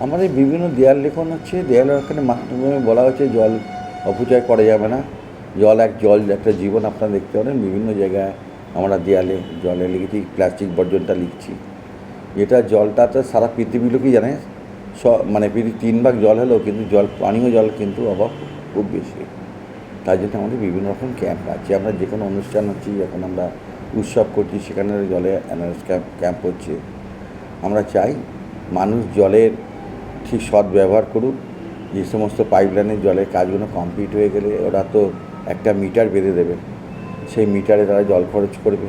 আমাদের বিভিন্ন দেয়াল লেখন হচ্ছে, দেয়াল লেখনের মাধ্যমে বলা হচ্ছে জল অপচয় করা যাবে না। জল এক জল, একটা জীবন আপনারা দেখতে পারেন, বিভিন্ন জায়গায় আমরা দেয়ালে জলে লিখেছি, প্লাস্টিক বর্জনটা লিখছি। যেটা জলটা তো সারা পৃথিবী লোকই জানে, স মানে পৃথিবী তিন ভাগ জল হলেও কিন্তু জল, পানীয় জল কিন্তু অভাব খুব বেশি। তার জন্য আমাদের বিভিন্ন রকম ক্যাম্প আছে। আমরা যে কোনো অনুষ্ঠান হচ্ছি, যখন আমরা উৎসব করছি, সেখানে জলে অ্যানারেস ক্যাম্প ক্যাম্প হচ্ছে। আমরা চাই মানুষ জলের ঠিক সৎ ব্যবহার করুক যে সমস্ত পাইপলাইনের জলের কাজগুলো কমপ্লিট হয়ে গেলে ওরা তো একটা মিটার বেঁধে দেবে। সেই মিটারে তারা জল খরচ করবে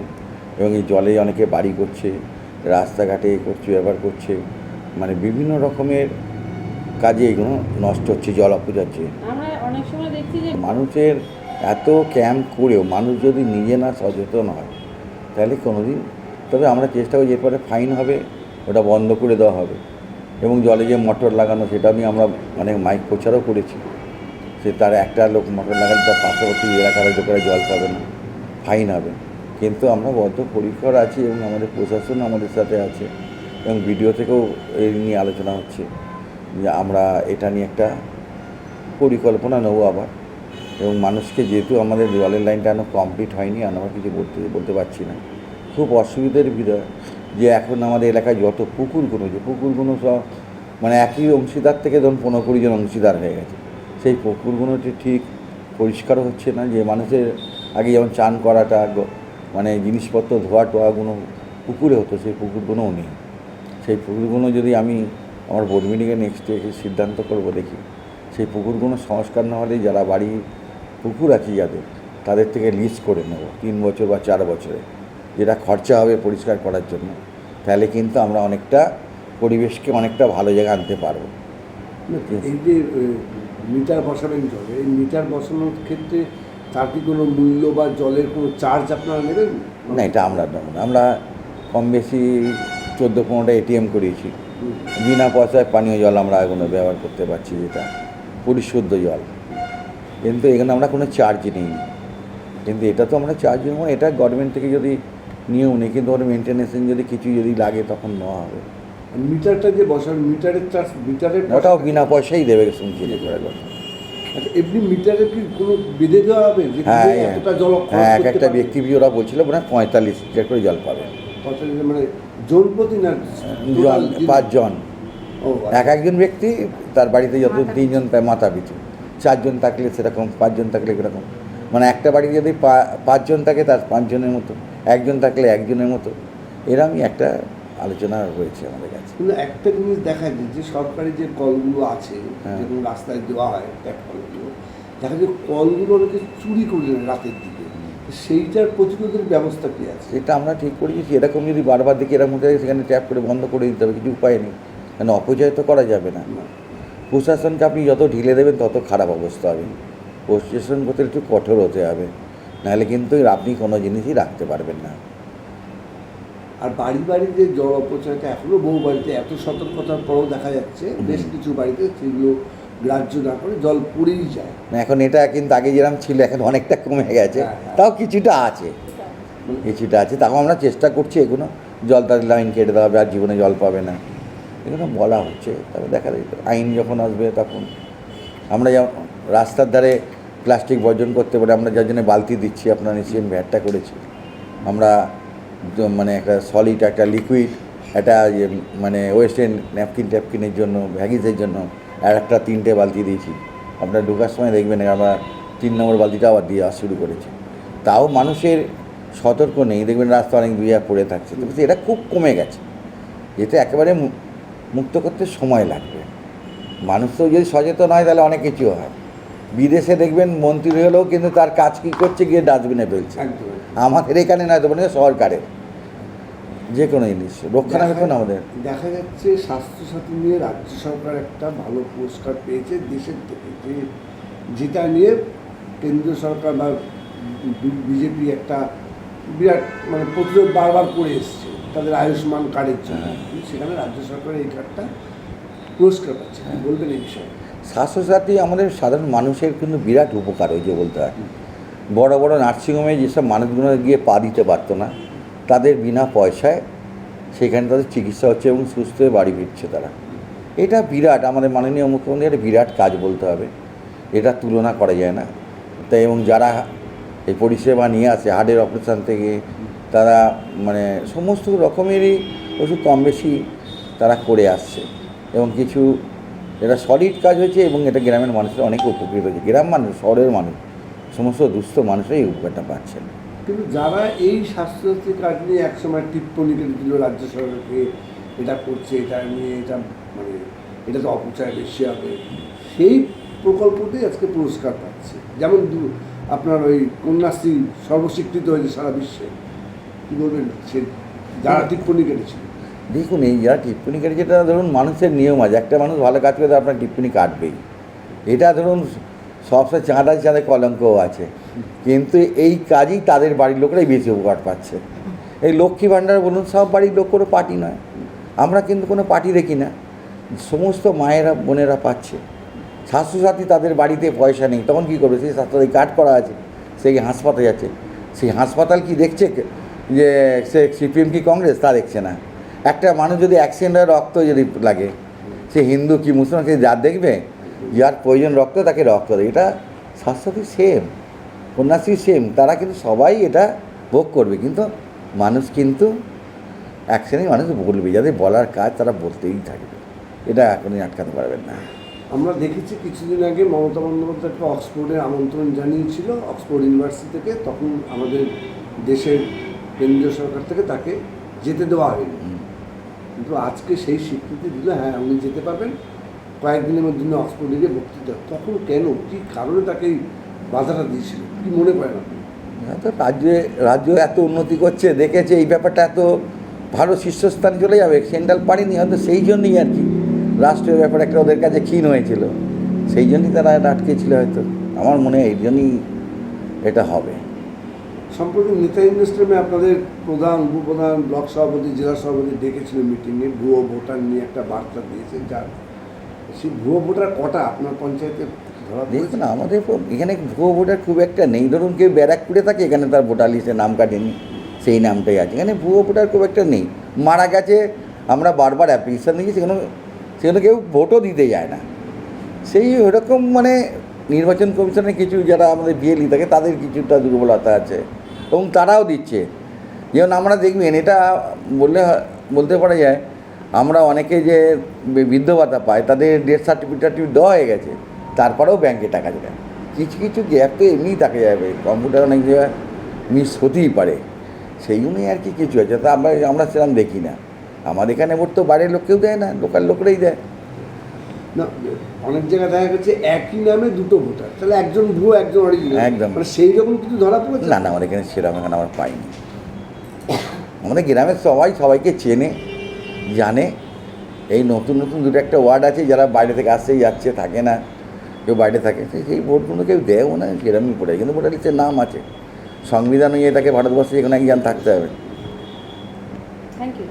এবং এই জলে অনেকে বাড়ি করছে রাস্তাঘাটে করছে ব্যবহার করছে। মানে বিভিন্ন রকমের কাজে এগুলো নষ্ট হচ্ছে জল যে মানুষের এত ক্যাম্প করেও মানুষ যদি নিজে না সচেতন হয় তাহলে কোনো দিন তবে আমরা চেষ্টা করি এরপরে ফাইন হবে। ওটা বন্ধ করে দেওয়া হবে। এবং জলে যে মোটর লাগানো সেটা নিয়ে আমরা অনেক মাইক প্রচারও করেছি। সে তার একটা লোক মোটর লাগালে তার পার্শ্ববর্তী এলাকার লোকেরা জল পাবে না, ফাইন হবে। কিন্তু আমরা বদ্ধ পরিকর আছি এবং আমাদের প্রশাসন আমাদের সাথে আছে এবং ভিডিও থেকেও এই নিয়ে আলোচনা হচ্ছে যে আমরা এটা নিয়ে একটা পরিকল্পনা নেব আবার। এবং মানুষকে যেহেতু আমাদের জলের লাইনটা এখনও কমপ্লিট হয়নি আমরা কিছু বলতে বলতে পারছি না। খুব অসুবিধার বিষয় যে এখন আমাদের এলাকায় যত পুকুরগুলো যে পুকুরগুলো সব মানে একই অংশীদার থেকে ধরুন পনেরো কুড়ি জন অংশীদার হয়ে গেছে। সেই পুকুরগুলোটি ঠিক পরিষ্কার হচ্ছে না, যে মানুষের আগে যেমন চান করাটা মানে জিনিসপত্র ধোয়া টোয়াগুলো পুকুরে হতো, সেই পুকুরগুলোও নেই। সেই পুকুরগুলো যদি আমি আমার বোর্ড মিটিংয়ে নেক্সট ডে সিদ্ধান্ত করব দেখি, সেই পুকুরগুলো সংস্কার না হলে যারা বাড়ি পুকুর আছে যাদের, তাদের থেকে লিস্ট করে নেব, তিন বছর বা চার বছরে। যেটা খরচা হবে পরিষ্কার করার জন্য তাহলে কিন্তু আমরা অনেকটা পরিবেশকে অনেকটা ভালো জায়গায় আনতে পারব। এই যে মিটার বসাবেন জলে এই মিটার বসানোর ক্ষেত্রে তার কি কোনো মূল্য বা জলের কোনো চার্জ আপনারা নেবেন? না এটা আমরা নেব না। আমরা কম বেশি চোদ্দ পনেরোটা এটিএম করিয়েছি। বিনা পয়সায় পানীয় জল আমরা এগুলো ব্যবহার করতে পারছি যেটা পরিশুদ্ধ জল। কিন্তু এখানে আমরা কোনো চার্জ নিই কিন্তু এটা তো আমরা চার্জ নেব এটা গভর্নমেন্ট থেকে যদি নিয়েও নেই কিন্তু ওর মেনটেন্যান্স যদি কিছু যদি লাগে তখন নেওয়া হবে। মিটারটা যে বসাবেন মিটারের চার্জ মিটারের ওটাও বিনা পয়সাই দেবে শুনছি যে আচ্ছা এমনি মিটারে কি কোনো বেঁধে দেওয়া হবে? হ্যাঁ হ্যাঁ। জল হ্যাঁ এক একটা ব্যক্তি ওরা বলছিল মানে পঁয়তাল্লিশ লিটার করে জল পাবে। মানে জন প্রতি না? পাঁচজন। এক একজন ব্যক্তি তার বাড়িতে যত তিনজন মাথা পিছু। চারজন থাকলে সেরকম পাঁচজন থাকলে এরকম মানে একটা বাড়িতে যদি পা- পাঁচজন থাকে তার পাঁচজনের মতো। একজন থাকলে একজনের মতো। এরমই একটা আলোচনা হয়েছে আমাদের কাছে। কিন্তু একটা জিনিস দেখা যায় যে সরকারি যে কলগুলো আছে হ্যাঁ। যেগুলো রাস্তায় দেওয়া হয় ট্যাপ কলগুলো দেখা যায় কলগুলো অনেকে চুরি করে রাতের দিকে। সেইটার প্রতিরোধের ব্যবস্থা কি আছে? সেটা আমরা ঠিক করেছি এরকম যদি বারবার দেখি এরকম মধ্যে সেখানে ট্যাপ করে বন্ধ করে দিতে হবে কিছু উপায় নেই। কেন অপচয় তো করা যাবে না। না। প্রশাসনকে আপনি যত ঢিলে দেবেন তত খারাপ অবস্থা হবে। প্রশাসন করতে একটু কঠোর হতে হবে। নাহলে কিন্তু আপনি কোনো জিনিসই রাখতে পারবেন না। আর বাড়ি বাড়ি যে জল অপচয়টা এখনও বহু বাড়িতে এত সতর্কতার পরেও দেখা যাচ্ছে বেশ কিছু বাড়িতে সেগুলো গ্রাহ্য না করে জল পড়েই যায়। না, এখন এটা কিন্তু আগে যেরকম ছিল এখন অনেকটা কমে গেছে হ্যাঁ, হ্যাঁ। তাও কিছুটা আছে। কিছুটা আছে তাও আমরা চেষ্টা করছি এগুলো জল তার লাইন কেটে দেওয়া হবে আর জীবনে জল পাবে না। এগুলো বলা হচ্ছে তবে দেখা যায় আইন যখন আসবে তখন। আমরা যেমন রাস্তার ধারে প্লাস্টিক বর্জন করতে পারে আমরা যার জন্য বালতি দিচ্ছি, আপনার নিশ্চয়ই ভ্যাটটা করেছি আমরা মানে একটা সলিড একটা লিকুইড একটা ইয়ে মানে ওয়েস্টার্ন ন্যাপকিন ট্যাপকিনের জন্য ভ্যাগিসের জন্য আর একটা তিনটে বালতি দিয়েছি। আপনার ঢোকার সময় দেখবেন, আমরা তিন নম্বর বালতিটা আবার দিয়ে আসা শুরু করেছি। তাও মানুষের সতর্ক নেই, দেখবেন রাস্তা অনেক দুইয়া পড়ে থাকছে। তো এটা খুব কমে গেছে। যেটা একেবারে মুক্ত করতে সময় লাগবে। মানুষ তো যদি সচেতন হয়, তাহলে অনেক কিছু হয়। বিদেশে দেখবেন মন্ত্রী হলেও কিন্তু তার কাজ কী করছে গিয়ে ডাস্টবিনে ফেলছে। আমাদের এখানে নয় তো মানে সরকারের। যে কোনো জিনিস রক্ষণাবেক্ষণ আমাদের। দেখা যাচ্ছে স্বাস্থ্যসাথী নিয়ে রাজ্য সরকার একটা ভালো পুরস্কার পেয়েছে দেশের থেকে। যে যেটা নিয়ে কেন্দ্রীয় সরকার বা বিজেপি একটা বিরাট মানে প্রতিরোধ বারবার করে এসছে তাদের আয়ুষ্মান কার্ডের জন্য। হ্যাঁ। সেখানে রাজ্য সরকার এই কার্ডটা পুরস্কার পাচ্ছে। বলবেন এই বিষয়ে? স্বাস্থ্যসাথী আমাদের সাধারণ মানুষের কিন্তু বিরাট উপকার হয়েছে বলতে হয়। বড় বড় নার্সিংহোমে যেসব মানুষগুলো গিয়ে পা দিতে পারতো না, তাদের বিনা পয়সায় সেখানে তাদের চিকিৎসা হচ্ছে এবং সুস্থ হয়ে বাড়ি ফিরছে তারা। এটা বিরাট আমাদের মাননীয় মুখ্যমন্ত্রী একটা বিরাট কাজ বলতে হবে। এটা তুলনা করা যায় না। তাই এবং যারা এই পরিষেবা নিয়ে আসে হার্টের অপারেশান থেকে, তারা মানে সমস্ত রকমেরই ওষুধ কম বেশি তারা করে আসছে। এবং কিছু এটা সলিড কাজ হয়েছে এবং এটা গ্রামের মানুষের অনেক উপকৃত হয়েছে। গ্রাম মানুষ শহরের মানুষ সমস্ত দুস্থ মানুষরাই এই উপকারটা পাচ্ছেন। কিন্তু যারা এই স্বাস্থ্যসাথী কার্ড নিয়ে একসময় টিপ্পণী দিল রাজ্য সরকারকে এটা করছে এটা নিয়ে এটা মানে এটা তো অপচয় বেশি হবে সেই প্রকল্পতেই আজকে পুরস্কার পাচ্ছে। যেমন দু- আপনার ওই কন্যাশ্রী সর্বস্বীকৃত হয়েছে সারা বিশ্বে। কী বলবেন? সে যারা টিপ্পণী কেটেছিল। দেখুন এই যারা টিপ্পনি কাটে, যেটা ধরুন মানুষের নিয়ম আছে, একটা মানুষ ভালো কাজ করে তো আপনার টিপ্পনি কাটবেই। এটা ধরুন সবসময় চাঁদা চাঁদে কলঙ্কও আছে। কিন্তু এই কাজই তাদের বাড়ির লোকরাই বেশি উপকার পাচ্ছে। এই লক্ষ্মী ভাণ্ডার বলুন, সব বাড়ির লোক কোনো পার্টি নয়। আমরা কিন্তু কোনো পার্টি দেখি না। সমস্ত মায়েরা, বোনেরা পাচ্ছে। স্বাস্থ্যসাথী তাদের বাড়িতে পয়সা নেই, তখন কী করবে? সেই স্বাস্থ্যসাথী কার্ড করা আছে, সেই হাসপাতালে যাচ্ছে। সেই হাসপাতাল কি দেখছে? যে সে সিপিএম কি কংগ্রেস? তা দেখছে না। একটা মানুষ যদি অ্যাক্সিডেন্ট হয় রক্ত যদি লাগে সে হিন্দু কি মুসলমান সে যার দেখবে যার প্রয়োজন রক্ত তাকে রক্ত দেয়। এটা স্বাস্থ্যসাথী সেম কন্যাশ্রী সেম তারা কিন্তু সবাই এটা ভোগ করবে। কিন্তু মানুষ কিন্তু এক শ্রেণির মানুষ বলবে যাদের বলার কাজ তারা বলতেই থাকবে। এটা এখনই আটকাতে পারবেন না। আমরা দেখেছি কিছুদিন আগে মমতা বন্দ্যোপাধ্যায়কে অক্সফোর্ডের আমন্ত্রণ জানিয়েছিল অক্সফোর্ড ইউনিভার্সিটি থেকে তখন আমাদের দেশের কেন্দ্রীয় সরকার থেকে তাকে যেতে দেওয়া হয়নি। কিন্তু আজকে সেই স্বীকৃতি দিল হ্যাঁ আপনি যেতে পারবেন। কয়েকদিনের উনি অক্সফোর্ডে গিয়ে বক্তৃতা তখন কেন? কী কারণে তাকে এই বাধাটা দিয়েছিল? কি মনে করেন আপনি? হয়তো রাজ্যে, রাজ্য এত উন্নতি করছে, দেখেছে, এই ব্যাপারটা এত ভালো শীর্ষস্থানে চলে যাবে, সেন্ট্রাল পারেনি, হয়তো সেই জন্যই আর কি রাষ্ট্রীয় ব্যাপার একটা ওদের কাছে ক্ষীণ হয়েছিল। সেই জন্যই তারা এটা আটকেছিল হয়তো। আমার মনে হয় এই জন্যই এটা হবে। সম্প্রতি নেতা ইন্ডাস্ট্রিমে আপনাদের প্রধান, উপপ্রধান, ব্লক সভাপতি, জেলা সভাপতি ডেকেছিল মিটিংয়ে ভুয়ো ভোটার নিয়ে একটা বার্তা দিয়েছে যার সেই ভুয়ো ভোটার কটা? আপনার পঞ্চায়েতে? দেখুন, আমাদের এখানে ভুয়ো ভোটার খুব একটা নেই। ধরুন কেউ ব্যারাক ব্যারাকপুরে থাকে, এখানে তার ভোটার লিস্টে নাম কাটেনি, সেই নামটাই আছে। এখানে ভুয়ো ভোটার খুব একটা নেই। মারা গেছে, আমরা বারবার অ্যাপ্লিকেশন দিয়েছি, সেখানে সেখানে কেউ ভোটও দিতে যায় না। সেই ওরকম মানে নির্বাচন কমিশনের কিছু যারা আমাদের বিএলই থাকে, তাদের কিছুটা দুর্বলতা আছে। এবং তারাও দিচ্ছে। যেমন আমরা দেখবেন, এটা বললে বলতে পারা যায়, আমরা অনেকে যে বৃদ্ধ ভাতা পায়, তাদের ডেথ সার্টিফিকেট দেওয়া হয়ে গেছে, তারপরেও ব্যাংকে টাকা দেয় কিছু কিছু গ্যাপ তো এমনিই দেখা যাবে কম্পিউটার অনেক জায়গায় মিস হতেই পারে, সেই জন্যই আর কি কিছু আছে। তা আমরা আমরা সেরকম দেখি না। আমাদের এখানে ভোট তো বাইরের লোককেও দেয় না লোকাল লোকরাই দেয়। না অনেক জায়গায় দেখা গেছে একই নামে দুটো ভোটার। তাহলে একজন ভুয়ো একজন অরিজিনাল একদম। মানে সেই রকম কিছু ধরা পড়েছে? না না আমাদের এখানে সেরকম এখানে আমরা পাইনি। আমাদের গ্রামের সবাই সবাইকে চেনে জানে। এই নতুন নতুন দুটো একটা ওয়ার্ড আছে যারা বাইরে থেকে আসছে যাচ্ছে থাকে না কেউ বাইরে থাকে সেই- ভোটগুলো কেউ দেয়ও না সেরকমই পড়ে কিন্তু ভোটার লিস্টের নাম আছে। সংবিধান অনুযায়ী তাকে ভারতবর্ষে এখানে একজন থাকতে হবে। Thank you